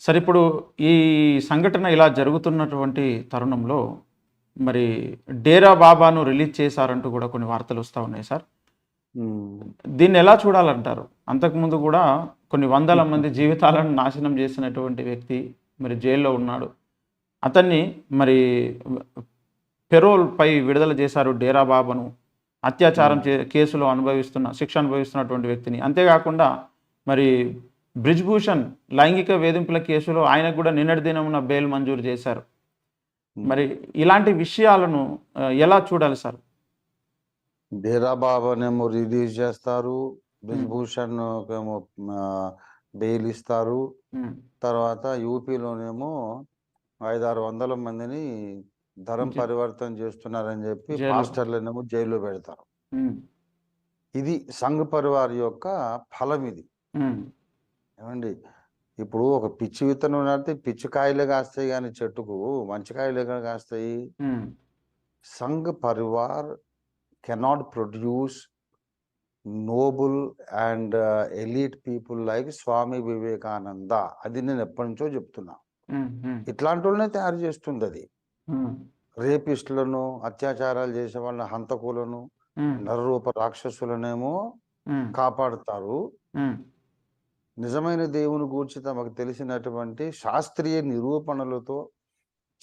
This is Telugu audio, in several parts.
సరే ఇప్పుడు ఈ సంఘటన ఇలా జరుగుతున్నటువంటి తరుణంలో మరి డేరా బాబాను రిలీజ్ చేశారంటూ కూడా కొన్ని వార్తలు వస్తూ ఉన్నాయి సార్. దీన్ని ఎలా చూడాలంటారు? అంతకుముందు కూడా కొన్ని వందల మంది జీవితాలను నాశనం చేసినటువంటి వ్యక్తి మరి జైల్లో ఉన్నాడు. అతన్ని మరి పెరోల్ పై విడుదల చేశారు డేరా బాబాను. అత్యాచారం చే కేసులో అనుభవిస్తున్న శిక్ష అనుభవిస్తున్నటువంటి వ్యక్తిని. అంతేకాకుండా మరి బ్రిజ్భూషణ్ లైంగిక వేధింపుల కేసులో ఆయనకు కూడా నిన్నటి దినమున బెయిల్ మంజూరు చేశారు. మరి ఇలాంటి విషయాలను ఎలా చూడాలి సార్? డేరా బాబానేమో రిలీజ్ చేస్తారు బ్రిజ్భూషణ్ ఏమో బెయిల్ ఇస్తారు. తర్వాత యూపీలోనేమో ఐదారు వందల మందిని ధరం పరివర్తన చేస్తున్నారని చెప్పి జైలు. పాస్టర్లనేమో జైల్లో పెడతారు. ఇది సంఘ పరివార్ యొక్క ఫలం ఇది ఏమండి? ఇప్పుడు ఒక పిచ్చి విత్తనం నాటితే పిచ్చి కాయలే కాస్తాయి కానీ చెట్టుకు మంచి కాయలు కాస్తాయి. Sangh Parivar cannot produce noble and elite people like Swami Vivekananda. అది నేను ఎప్పటి నుంచో చెప్తున్నా. ఇట్లాంటి వాళ్ళనే తయారు చేస్తుంది అది. రేపిస్టులను అత్యాచారాలు చేసే వాళ్ళ హంతకులను నరరూప రాక్షసులనేమో కాపాడుతారు. నిజమైన దేవుని గూర్చి తమకు తెలిసినటువంటి శాస్త్రీయ నిరూపణలతో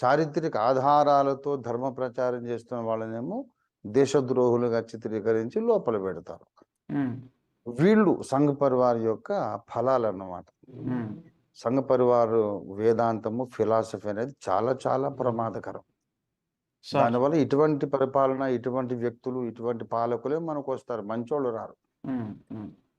చారిత్రక ఆధారాలతో ధర్మ ప్రచారం చేస్తున్న వాళ్ళనేమో దేశద్రోహులుగా చిత్రీకరించి లోపల పెడతారు. వీళ్ళు సంఘ పరివార్ యొక్క ఫలాలు అన్నమాట. సంఘ పరివారు వేదాంతము ఫిలాసఫీ అనేది చాలా చాలా ప్రమాదకరం. దానివల్ల ఇటువంటి పరిపాలన ఇటువంటి వ్యక్తులు ఇటువంటి పాలకులే మనకు వస్తారు మంచోళ్ళు రారు.